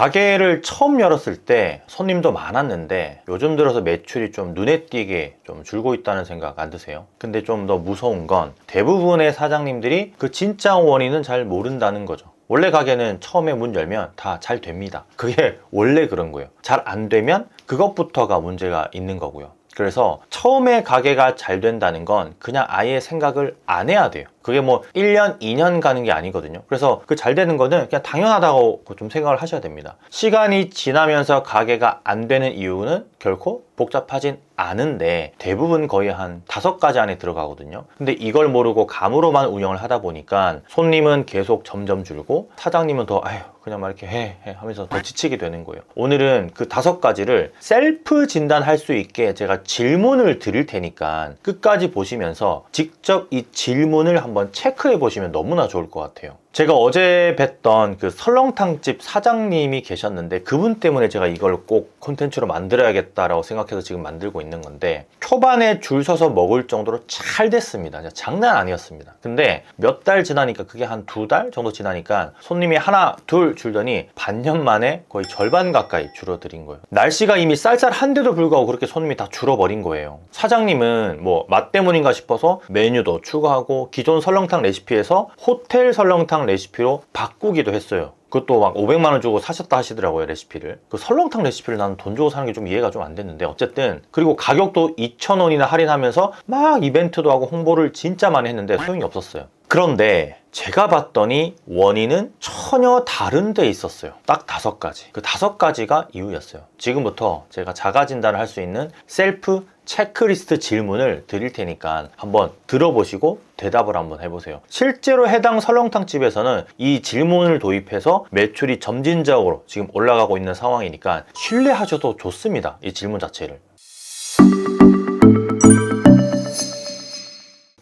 가게를 처음 열었을 때 손님도 많았는데 요즘 들어서 매출이 좀 눈에 띄게 좀 줄고 있다는 생각 안 드세요? 근데 좀 더 무서운 건 대부분의 사장님들이 그 진짜 원인은 잘 모른다는 거죠. 원래 가게는 처음에 문 열면 다 잘 됩니다. 그게 원래 그런 거예요. 잘 안 되면 그것부터가 문제가 있는 거고요. 그래서 처음에 가게가 잘 된다는 건 그냥 아예 생각을 안 해야 돼요. 그게 뭐 1년, 2년 가는 게 아니거든요. 그래서 그 잘 되는 거는 그냥 당연하다고 좀 생각을 하셔야 됩니다. 시간이 지나면서 가게가 안 되는 이유는 결코 복잡하진 않은데 대부분 거의 한 다섯 가지 안에 들어가거든요. 근데 이걸 모르고 감으로만 운영을 하다 보니까 손님은 계속 점점 줄고 사장님은 더 아휴 그냥 막 이렇게 해, 해 하면서 더 지치게 되는 거예요. 오늘은 그 다섯 가지를 셀프 진단할 수 있게 제가 질문을 드릴 테니까 끝까지 보시면서 직접 이 질문을 한번 체크해 보시면 너무나 좋을 것 같아요. 제가 어제 뵀던 그 설렁탕집 사장님이 계셨는데 그분 때문에 제가 이걸 꼭 콘텐츠로 만들어야겠다라고 생각해서 지금 만들고 있는 건데 초반에 줄 서서 먹을 정도로 잘 됐습니다. 장난 아니었습니다. 근데 몇 달 지나니까 그게 한 두 달 정도 지나니까 손님이 하나 둘 줄더니 반년 만에 거의 절반 가까이 줄어들인 거예요. 날씨가 이미 쌀쌀한데도 불구하고 그렇게 손님이 다 줄어버린 거예요. 사장님은 뭐 맛 때문인가 싶어서 메뉴도 추가하고 기존 설렁탕 레시피에서 호텔 설렁탕 레시피로 바꾸기도 했어요. 그것도 막 500만 원 주고 사셨다 하시더라고요 레시피를. 그 설렁탕 레시피를 나는 돈 주고 사는 게 좀 이해가 좀 안 됐는데 어쨌든 그리고 가격도 2,000원이나 할인하면서 막 이벤트도 하고 홍보를 진짜 많이 했는데 소용이 없었어요. 그런데 제가 봤더니 원인은 전혀 다른 데 있었어요. 딱 다섯 가지. 그 다섯 가지가 이유였어요. 지금부터 제가 자가 진단을 할 수 있는 셀프 체크리스트 질문을 드릴 테니까 한번 들어보시고 대답을 한번 해보세요. 실제로 해당 설렁탕 집에서는 이 질문을 도입해서 매출이 점진적으로 지금 올라가고 있는 상황이니까 신뢰하셔도 좋습니다. 이 질문 자체를.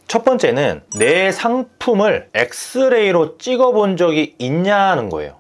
첫 번째는 내 상품을 엑스레이로 찍어본 적이 있냐는 거예요.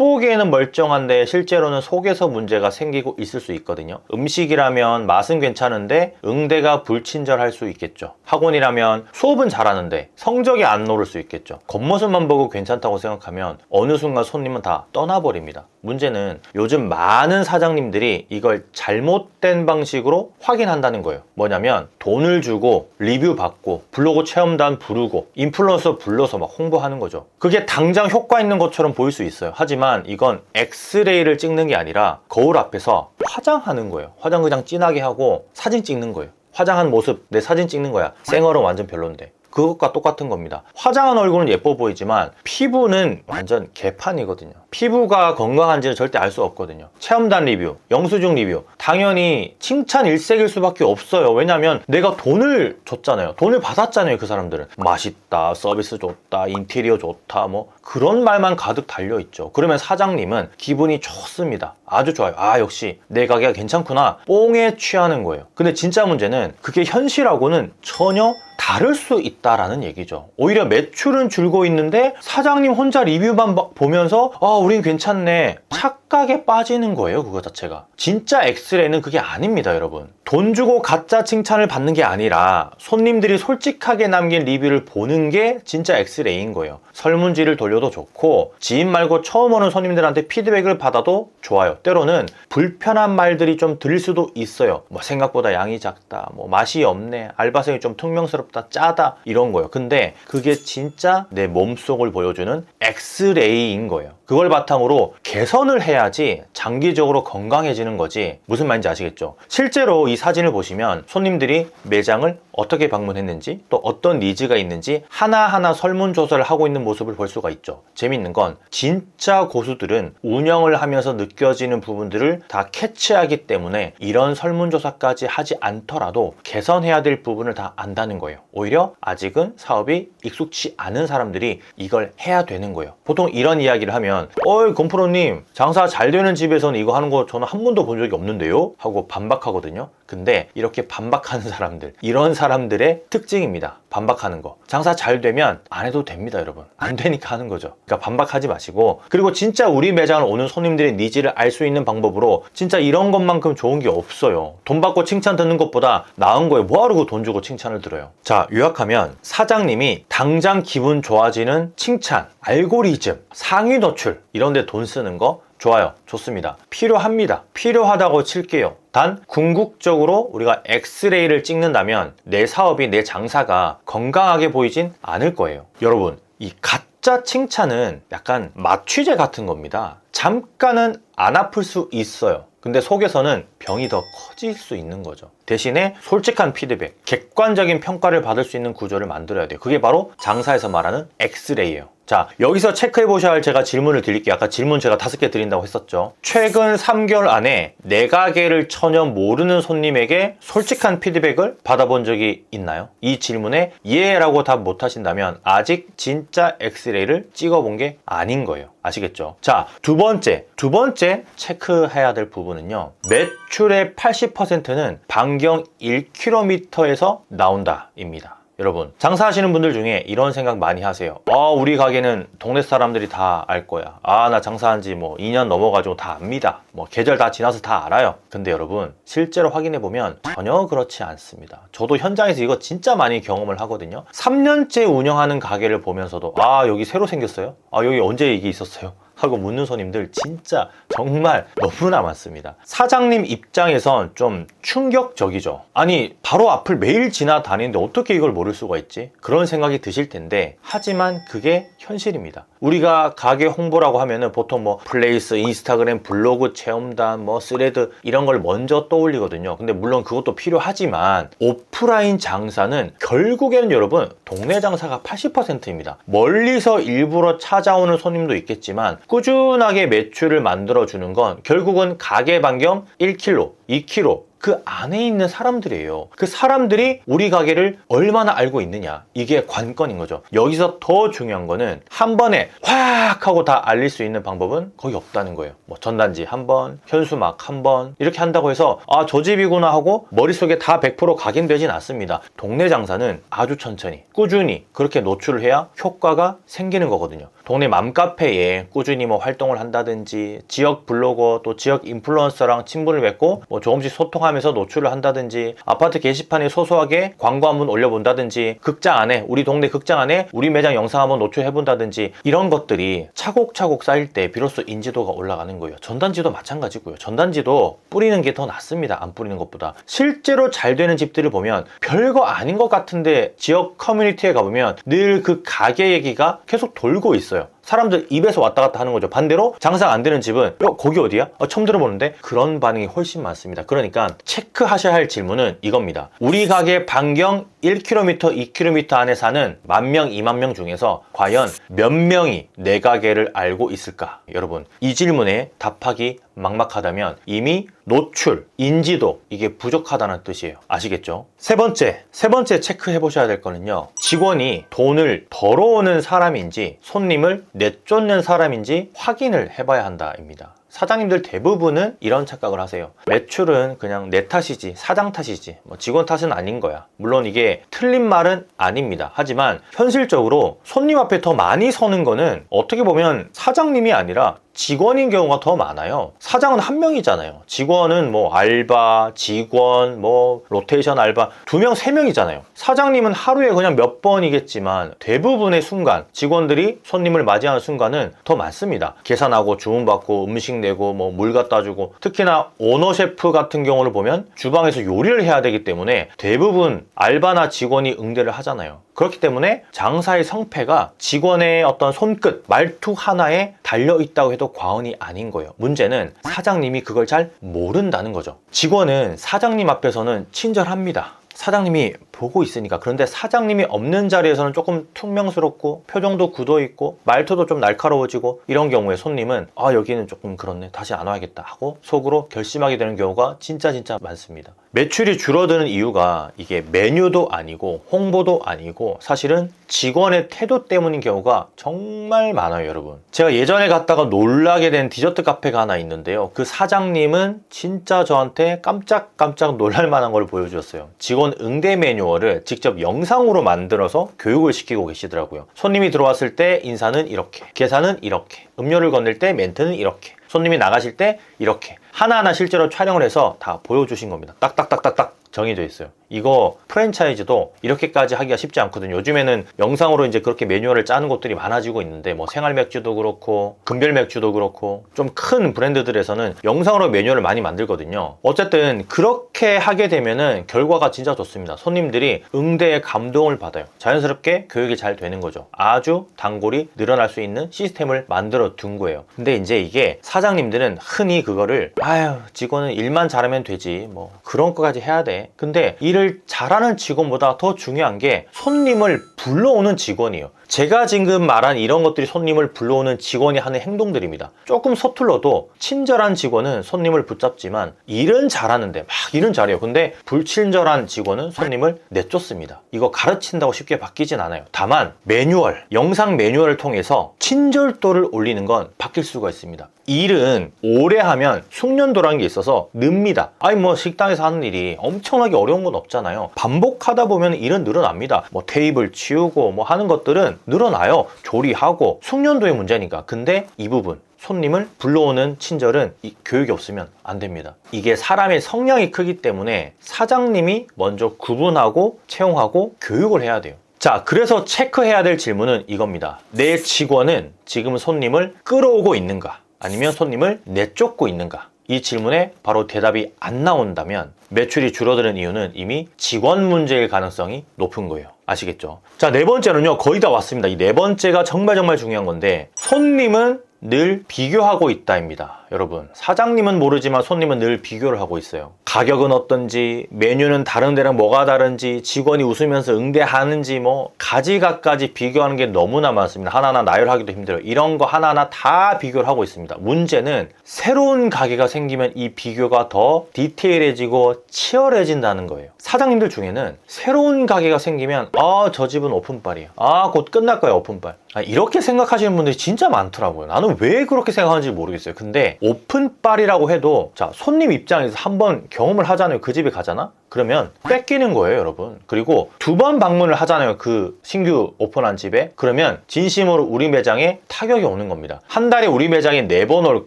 겉보기에는 멀쩡한데 실제로는 속에서 문제가 생기고 있을 수 있거든요. 음식이라면 맛은 괜찮은데 응대가 불친절할 수 있겠죠. 학원이라면 수업은 잘하는데 성적이 안 오를 수 있겠죠. 겉모습만 보고 괜찮다고 생각하면 어느 순간 손님은 다 떠나버립니다. 문제는 요즘 많은 사장님들이 이걸 잘못된 방식으로 확인한다는 거예요. 뭐냐면 돈을 주고 리뷰 받고 블로그 체험단 부르고 인플루언서 불러서 막 홍보하는 거죠. 그게 당장 효과 있는 것처럼 보일 수 있어요. 하지만 이건 엑스레이를 찍는 게 아니라 거울 앞에서 화장하는 거예요. 화장 그냥 진하게 하고 사진 찍는 거예요. 화장한 모습 내 사진 찍는 거야. 생얼은 완전 별론데. 그것과 똑같은 겁니다. 화장한 얼굴은 예뻐 보이지만 피부는 완전 개판이거든요. 피부가 건강한지는 절대 알 수 없거든요. 체험단 리뷰, 영수증 리뷰. 당연히 칭찬 일색일 수밖에 없어요. 왜냐면 내가 돈을 줬잖아요. 돈을 받았잖아요. 그 사람들은. 맛있다, 서비스 좋다, 인테리어 좋다, 뭐 그런 말만 가득 달려있죠. 그러면 사장님은 기분이 좋습니다. 아주 좋아요. 아, 역시 내 가게가 괜찮구나. 뽕에 취하는 거예요. 근데 진짜 문제는 그게 현실하고는 전혀 다를 수 있다라는 얘기죠. 오히려 매출은 줄고 있는데 사장님 혼자 리뷰만 보면서 아, 우린 괜찮네. 착 각에 빠지는 거예요, 그거 자체가. 진짜 엑스레이는 그게 아닙니다, 여러분. 돈 주고 가짜 칭찬을 받는 게 아니라 손님들이 솔직하게 남긴 리뷰를 보는 게 진짜 엑스레이인 거예요. 설문지를 돌려도 좋고 지인 말고 처음 오는 손님들한테 피드백을 받아도 좋아요. 때로는 불편한 말들이 좀 들릴 수도 있어요. 뭐 생각보다 양이 작다, 뭐 맛이 없네, 알바생이 좀 퉁명스럽다, 짜다 이런 거예요. 근데 그게 진짜 내 몸속을 보여주는 엑스레이인 거예요. 그걸 바탕으로 개선을 해야 지 장기적으로 건강해지는 거지 무슨 말인지 아시겠죠? 실제로 이 사진을 보시면 손님들이 매장을 어떻게 방문했는지 또 어떤 니즈가 있는지 하나하나 설문조사를 하고 있는 모습을 볼 수가 있죠. 재밌는 건 진짜 고수들은 운영을 하면서 느껴지는 부분들을 다 캐치하기 때문에 이런 설문조사까지 하지 않더라도 개선해야 될 부분을 다 안다는 거예요. 오히려 아직은 사업이 익숙치 않은 사람들이 이걸 해야 되는 거예요. 보통 이런 이야기를 하면 어이 건프로님 장사 잘 되는 집에서는 이거 하는 거 저는 한 번도 본 적이 없는데요? 하고 반박하거든요. 근데 이렇게 반박하는 사람들 이런 사람들의 특징입니다. 반박하는 거. 장사 잘 되면 안 해도 됩니다 여러분. 안 되니까 하는 거죠. 그러니까 반박하지 마시고. 그리고 진짜 우리 매장을 오는 손님들의 니즈를 알 수 있는 방법으로 진짜 이런 것만큼 좋은 게 없어요. 돈 받고 칭찬 듣는 것보다 나은 거에 뭐하러 돈 주고 칭찬을 들어요? 자 요약하면 사장님이 당장 기분 좋아지는 칭찬 알고리즘 상위 노출 이런 데 돈 쓰는 거 좋아요. 좋습니다. 필요합니다. 필요하다고 칠게요. 단 궁극적으로 우리가 엑스레이를 찍는다면 내 사업이 내 장사가 건강하게 보이진 않을 거예요. 여러분, 이 가짜 칭찬은 약간 마취제 같은 겁니다. 잠깐은 안 아플 수 있어요. 근데 속에서는 병이 더 커질 수 있는 거죠. 대신에 솔직한 피드백, 객관적인 평가를 받을 수 있는 구조를 만들어야 돼요. 그게 바로 장사에서 말하는 엑스레이예요. 자, 여기서 체크해 보셔야 할 제가 질문을 드릴게요. 아까 질문 제가 다섯 개 드린다고 했었죠. 최근 3개월 안에 내 가게를 전혀 모르는 손님에게 솔직한 피드백을 받아본 적이 있나요? 이 질문에 예라고 답 못 하신다면 아직 진짜 엑스레이를 찍어본 게 아닌 거예요. 아시겠죠? 자, 두 번째. 두 번째 체크해야 될 부분은요. 매출의 80%는 반경 1km에서 나온다입니다. 여러분 장사하시는 분들 중에 이런 생각 많이 하세요. 아 우리 가게는 동네 사람들이 다 알 거야. 아 나 장사한 지 뭐 2년 넘어가지고 다 압니다. 뭐 계절 다 지나서 다 알아요. 근데 여러분 실제로 확인해 보면 전혀 그렇지 않습니다. 저도 현장에서 이거 진짜 많이 경험을 하거든요. 3년째 운영하는 가게를 보면서도 아 여기 새로 생겼어요? 아 여기 언제 이게 있었어요 하고 묻는 손님들 진짜 정말 너무나 많습니다. 사장님 입장에선 좀 충격적이죠. 아니, 바로 앞을 매일 지나다니는데 어떻게 이걸 모를 수가 있지? 그런 생각이 드실 텐데, 하지만 그게 현실입니다. 우리가 가게 홍보라고 하면은 보통 뭐 플레이스, 인스타그램, 블로그, 체험단, 뭐 스레드 이런 걸 먼저 떠올리거든요. 근데 물론 그것도 필요하지만 오프라인 장사는 결국에는 여러분 동네 장사가 80%입니다. 멀리서 일부러 찾아오는 손님도 있겠지만 꾸준하게 매출을 만들어 주는 건 결국은 가게 반경 1km, 2km 그 안에 있는 사람들이에요. 그 사람들이 우리 가게를 얼마나 알고 있느냐. 이게 관건인 거죠. 여기서 더 중요한 거는 한 번에 확 하고 다 알릴 수 있는 방법은 거의 없다는 거예요. 뭐 전단지 한 번, 현수막 한 번, 이렇게 한다고 해서 아, 저 집이구나 하고 머릿속에 다 100% 각인되진 않습니다. 동네 장사는 아주 천천히, 꾸준히 그렇게 노출을 해야 효과가 생기는 거거든요. 동네 맘카페에 꾸준히 뭐 활동을 한다든지 지역 블로거 또 지역 인플루언서랑 친분을 맺고 뭐 조금씩 소통하면서 노출을 한다든지 아파트 게시판에 소소하게 광고 한번 올려본다든지 극장 안에 우리 동네 극장 안에 우리 매장 영상 한번 노출해 본다든지 이런 것들이 차곡차곡 쌓일 때 비로소 인지도가 올라가는 거예요. 전단지도 마찬가지고요. 전단지도 뿌리는 게 더 낫습니다. 안 뿌리는 것보다 실제로 잘 되는 집들을 보면 별거 아닌 것 같은데 지역 커뮤니티에 가보면 늘 그 가게 얘기가 계속 돌고 있어요. 사람들 입에서 왔다 갔다 하는 거죠. 반대로 장사가 안 되는 집은 어, 거기 어디야? 어, 처음 들어보는데 그런 반응이 훨씬 많습니다. 그러니까 체크하셔야 할 질문은 이겁니다. 우리 가게 반경 1km, 2km 안에 사는 만 명, 2만 명 중에서 과연 몇 명이 내 가게를 알고 있을까? 여러분, 이 질문에 답하기 막막하다면 이미 노출, 인지도 이게 부족하다는 뜻이에요. 아시겠죠? 세 번째, 세 번째 체크해 보셔야 될 거는요. 직원이 돈을 벌어오는 사람인지 손님을 내쫓는 사람인지 확인을 해봐야 한다입니다. 사장님들 대부분은 이런 착각을 하세요. 매출은 그냥 내 탓이지, 사장 탓이지, 뭐 직원 탓은 아닌 거야. 물론 이게 틀린 말은 아닙니다. 하지만 현실적으로 손님 앞에 더 많이 서는 거는 어떻게 보면 사장님이 아니라 직원인 경우가 더 많아요. 사장은 한 명이잖아요. 직원은 뭐 알바, 직원, 뭐 로테이션 알바 두 명, 세 명이잖아요. 사장님은 하루에 그냥 몇 번이겠지만 대부분의 순간 직원들이 손님을 맞이하는 순간은 더 많습니다. 계산하고 주문 받고 음식 내고 뭐 물 갖다 주고 특히나 오너 셰프 같은 경우를 보면 주방에서 요리를 해야 되기 때문에 대부분 알바나 직원이 응대를 하잖아요. 그렇기 때문에 장사의 성패가 직원의 어떤 손끝, 말투 하나에 달려 있다고 해도 과언이 아닌 거예요. 문제는 사장님이 그걸 잘 모른다는 거죠. 직원은 사장님 앞에서는 친절합니다. 사장님이 보고 있으니까 그런데 사장님이 없는 자리에서는 조금 퉁명스럽고 표정도 굳어 있고 말투도 좀 날카로워지고 이런 경우에 손님은 아 여기는 조금 그렇네 다시 안 와야겠다 하고 속으로 결심하게 되는 경우가 진짜 진짜 많습니다 매출이 줄어드는 이유가 이게 메뉴도 아니고 홍보도 아니고 사실은 직원의 태도 때문인 경우가 정말 많아요 여러분. 제가 예전에 갔다가 놀라게 된 디저트 카페가 하나 있는데요. 그 사장님은 진짜 저한테 깜짝깜짝 놀랄 만한 걸 보여주셨어요. 직원 응대 매뉴 매뉴얼을 직접 영상으로 만들어서 교육을 시키고 계시더라고요. 손님이 들어왔을 때 인사는 이렇게, 계산은 이렇게, 음료를 건넬 때 멘트는 이렇게, 손님이 나가실 때 이렇게 하나하나 실제로 촬영을 해서 다 보여주신 겁니다. 딱딱딱딱딱 정해져 있어요. 이거 프랜차이즈도 이렇게까지 하기가 쉽지 않거든요. 요즘에는 영상으로 이제 그렇게 매뉴얼을 짜는 곳들이 많아지고 있는데 뭐 생활 맥주도 그렇고 금별 맥주도 그렇고 좀 큰 브랜드들에서는 영상으로 매뉴얼을 많이 만들거든요. 어쨌든 그렇게 하게 되면은 결과가 진짜 좋습니다. 손님들이 응대에 감동을 받아요. 자연스럽게 교육이 잘 되는 거죠. 아주 단골이 늘어날 수 있는 시스템을 만들어 둔 거예요. 근데 이제 이게 사장님들은 흔히 그거를 아유 직원은 일만 잘하면 되지 뭐 그런 거까지 해야 돼. 근데 일을 잘하는 직원보다 더 중요한 게 손님을 불러오는 직원이에요. 제가 지금 말한 이런 것들이 손님을 불러오는 직원이 하는 행동들입니다. 조금 서툴러도 친절한 직원은 손님을 붙잡지만 일은 잘하는데 막 일은 잘해요. 근데 불친절한 직원은 손님을 내쫓습니다. 이거 가르친다고 쉽게 바뀌진 않아요. 다만 매뉴얼, 영상 매뉴얼을 통해서 친절도를 올리는 건 바뀔 수가 있습니다. 일은 오래 하면 숙련도라는 게 있어서 늡니다. 아니 뭐 식당에서 하는 일이 엄청나게 어려운 건 없잖아요. 반복하다 보면 일은 늘어납니다. 뭐 테이블 치우고 뭐 하는 것들은 늘어나요. 조리하고 숙련도의 문제니까. 근데 이 부분 손님을 불러오는 친절은 이 교육이 없으면 안 됩니다. 이게 사람의 성향이 크기 때문에 사장님이 먼저 구분하고 채용하고 교육을 해야 돼요. 자, 그래서 체크해야 될 질문은 이겁니다. 내 직원은 지금 손님을 끌어오고 있는가? 아니면 손님을 내쫓고 있는가? 이 질문에 바로 대답이 안 나온다면 매출이 줄어드는 이유는 이미 직원 문제일 가능성이 높은 거예요. 아시겠죠? 자, 네 번째는요, 거의 다 왔습니다. 이 네 번째가 정말 정말 중요한 건데, 손님은 늘 비교하고 있다입니다. 여러분, 사장님은 모르지만 손님은 늘 비교를 하고 있어요. 가격은 어떤지, 메뉴는 다른 데랑 뭐가 다른지, 직원이 웃으면서 응대하는지 뭐 가지각가지 비교하는 게 너무나 많습니다. 하나하나 나열하기도 힘들어요. 이런 거 하나하나 다 비교를 하고 있습니다. 문제는 새로운 가게가 생기면 이 비교가 더 디테일해지고 치열해진다는 거예요. 사장님들 중에는 새로운 가게가 생기면 아, 저 집은 오픈빨이에요. 아, 곧 끝날 거예요, 오픈빨. 아, 이렇게 생각하시는 분들이 진짜 많더라고요. 나는 왜 그렇게 생각하는지 모르겠어요. 근데 오픈빨이라고 해도 자, 손님 입장에서 한번 경험을 하잖아요. 그 집에 가잖아? 그러면 뺏기는 거예요, 여러분. 그리고 두 번 방문을 하잖아요. 그 신규 오픈한 집에. 그러면 진심으로 우리 매장에 타격이 오는 겁니다. 한 달에 우리 매장에 네 번 올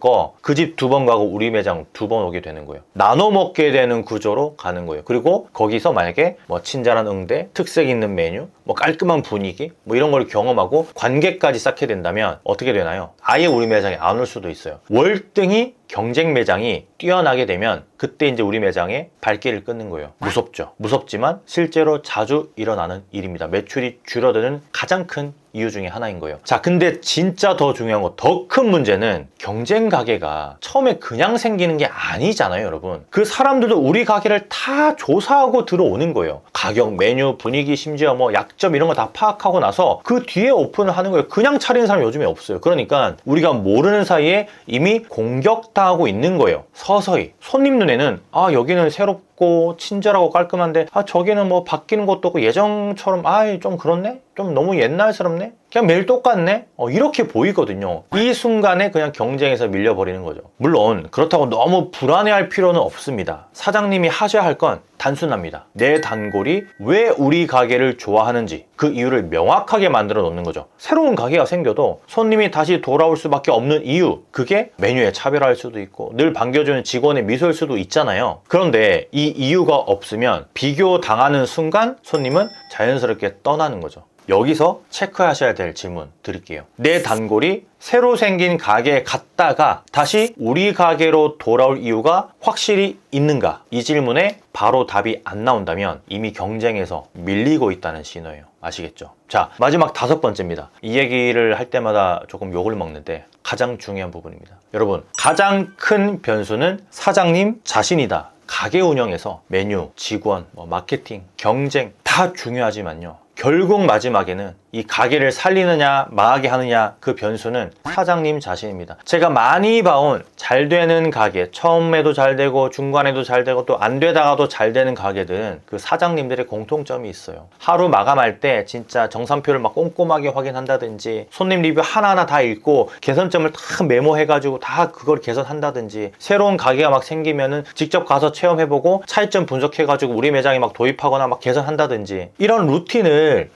거 그 집 두 번 가고 우리 매장 두 번 오게 되는 거예요. 나눠 먹게 되는 구조로 가는 거예요. 그리고 거기서 만약에 뭐 친절한 응대, 특색 있는 메뉴, 뭐 깔끔한 분위기, 뭐 이런 걸 경험하고 관계까지 쌓게 된다면 어떻게 되나요? 아예 우리 매장에 안 올 수도 있어요. 월등히 경쟁 매장이 뛰어나게 되면 그때 이제 우리 매장에 발길을 끊는 거예요. 무섭죠. 무섭지만 실제로 자주 일어나는 일입니다. 매출이 줄어드는 가장 큰 이유 중에 하나인 거예요. 자, 근데 진짜 더 중요한 거, 더 큰 문제는 경쟁 가게가 처음에 그냥 생기는 게 아니잖아요, 여러분. 그 사람들도 우리 가게를 다 조사하고 들어오는 거예요. 가격, 메뉴, 분위기, 심지어 뭐 약점 이런 거 다 파악하고 나서 그 뒤에 오픈을 하는 거예요. 그냥 차리는 사람 요즘에 없어요. 그러니까 우리가 모르는 사이에 이미 공격당하고 있는 거예요. 서서히. 손님 눈에는 아, 여기는 새롭고 친절하고 깔끔한데 아, 저기는 뭐 바뀌는 것도 없고 예전처럼 아, 좀 그렇네? 좀 너무 옛날스럽네? 그냥 매일 똑같네? 어, 이렇게 보이거든요. 이 순간에 그냥 경쟁에서 밀려버리는 거죠. 물론 그렇다고 너무 불안해할 필요는 없습니다. 사장님이 하셔야 할 건 단순합니다. 내 단골이 왜 우리 가게를 좋아하는지 그 이유를 명확하게 만들어 놓는 거죠. 새로운 가게가 생겨도 손님이 다시 돌아올 수밖에 없는 이유 그게 메뉴의 차별화일 수도 있고 늘 반겨주는 직원의 미소일 수도 있잖아요. 그런데 이 이유가 없으면 비교 당하는 순간 손님은 자연스럽게 떠나는 거죠. 여기서 체크하셔야 될 질문 드릴게요. 내 단골이 새로 생긴 가게에 갔다가 다시 우리 가게로 돌아올 이유가 확실히 있는가? 이 질문에 바로 답이 안 나온다면 이미 경쟁에서 밀리고 있다는 신호예요. 아시겠죠? 자, 마지막 다섯 번째입니다. 이 얘기를 할 때마다 조금 욕을 먹는데 가장 중요한 부분입니다. 여러분, 가장 큰 변수는 사장님 자신이다. 가게 운영에서 메뉴, 직원, 뭐 마케팅, 경쟁 다 중요하지만요. 결국 마지막에는 이 가게를 살리느냐 망하게 하느냐 그 변수는 사장님 자신입니다. 제가 많이 봐온 잘 되는 가게 처음에도 잘 되고 중간에도 잘 되고 또 안 되다가도 잘 되는 가게들은 그 사장님들의 공통점이 있어요. 하루 마감할 때 진짜 정산표를 막 꼼꼼하게 확인한다든지 손님 리뷰 하나하나 다 읽고 개선점을 다 메모해가지고 다 그걸 개선한다든지 새로운 가게가 막 생기면은 직접 가서 체험해보고 차이점 분석해가지고 우리 매장에 막 도입하거나 막 개선한다든지 이런 루틴을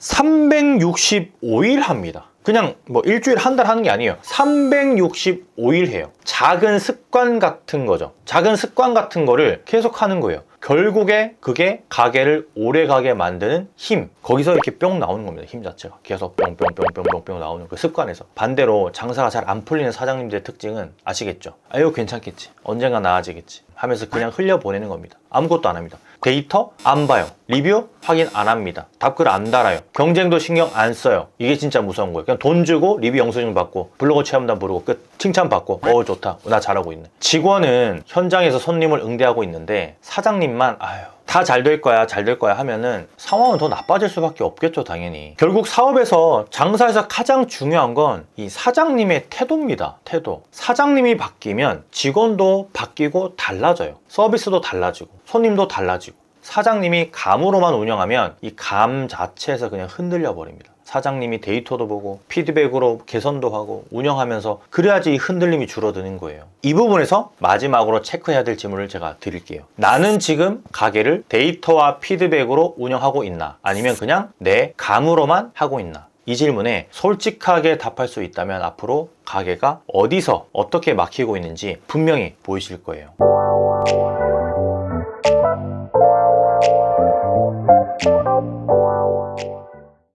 365일 합니다. 그냥 뭐 일주일 한 달 하는 게 아니에요. 365일 해요. 작은 습관 같은 거죠. 작은 습관 같은 거를 계속 하는 거예요. 결국에 그게 가게를 오래 가게 만드는 힘. 거기서 이렇게 뿅 나오는 겁니다. 힘 자체가. 계속 뿅뿅뿅뿅뿅뿅 나오는 그 습관에서. 반대로 장사가 잘 안 풀리는 사장님들의 특징은 아시겠죠? 아유, 괜찮겠지. 언젠가 나아지겠지. 하면서 그냥 흘려보내는 겁니다. 아무것도 안 합니다. 데이터 안 봐요. 리뷰 확인 안 합니다. 답글 안 달아요. 경쟁도 신경 안 써요. 이게 진짜 무서운 거예요. 그냥 돈 주고 리뷰 영수증 받고 블로그 체험단 부르고 끝. 칭찬 받고 어 좋다. 나 잘하고 있네. 직원은 현장에서 손님을 응대하고 있는데 사장님만 아유 다 잘 될 거야, 잘 될 거야 하면은 상황은 더 나빠질 수밖에 없겠죠, 당연히. 결국 사업에서 장사에서 가장 중요한 건 이 사장님의 태도입니다. 태도. 사장님이 바뀌면 직원도 바뀌고 달라져요. 서비스도 달라지고, 손님도 달라지고. 사장님이 감으로만 운영하면 이 감 자체에서 그냥 흔들려 버립니다. 사장님이 데이터도 보고 피드백으로 개선도 하고 운영하면서 그래야지 이 흔들림이 줄어드는 거예요. 이 부분에서 마지막으로 체크해야 될 질문을 제가 드릴게요. 나는 지금 가게를 데이터와 피드백으로 운영하고 있나? 아니면 그냥 내 감으로만 하고 있나? 이 질문에 솔직하게 답할 수 있다면 앞으로 가게가 어디서 어떻게 막히고 있는지 분명히 보이실 거예요.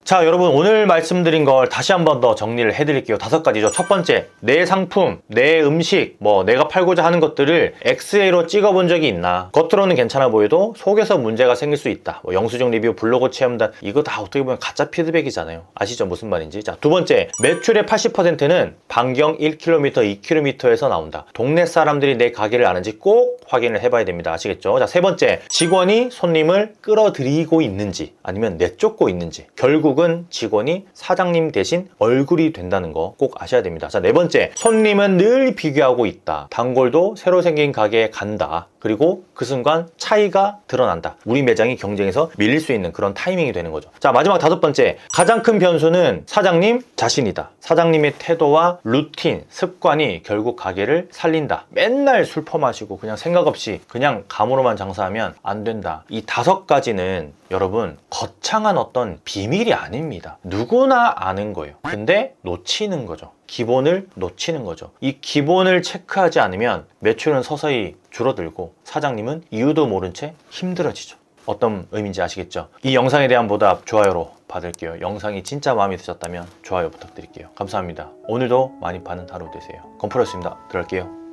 자, 여러분 오늘 말씀드린 걸 다시 한 번 더 정리를 해드릴게요. 다섯 가지죠. 첫 번째, 내 상품, 내 음식, 뭐 내가 팔고자 하는 것들을 엑스레이로 찍어본 적이 있나? 겉으로는 괜찮아 보여도 속에서 문제가 생길 수 있다. 뭐 영수증 리뷰, 블로그 체험단 이거 다 어떻게 보면 가짜 피드백이잖아요. 아시죠? 무슨 말인지. 자, 두 번째, 매출의 80%는 반경 1km, 2km에서 나온다. 동네 사람들이 내 가게를 아는지 꼭 확인을 해봐야 됩니다. 아시겠죠? 자, 세 번째, 직원이 손님을 끌어들이고 있는지 아니면 내쫓고 있는지 결국은 직원이 사장님 대신 얼굴이 된다는 거 꼭 아셔야 됩니다. 자, 네 번째, 손님은 늘 비교하고 있다. 단골도 새로 생긴 가게에 간다. 그리고 그 순간 차이가 드러난다. 우리 매장이 경쟁에서 밀릴 수 있는 그런 타이밍이 되는 거죠. 자, 마지막 다섯 번째, 가장 큰 변수는 사장님 자신이다. 사장님의 태도와 루틴, 습관이 결국 가게를 살린다. 맨날 술 퍼마시고 그냥 생각 없이 그냥 감으로만 장사하면 안 된다. 이 다섯 가지는 여러분 거창한 어떤 비밀이 아닙니다. 누구나 아는 거예요. 근데 놓치는 거죠. 기본을 놓치는 거죠. 이 기본을 체크하지 않으면 매출은 서서히 줄어들고 사장님은 이유도 모른 채 힘들어지죠. 어떤 의미인지 아시겠죠? 이 영상에 대한 보답 좋아요로 받을게요. 영상이 진짜 마음에 드셨다면 좋아요 부탁드릴게요. 감사합니다. 오늘도 많이 파는 하루 되세요. 건프로였습니다. 들어갈게요.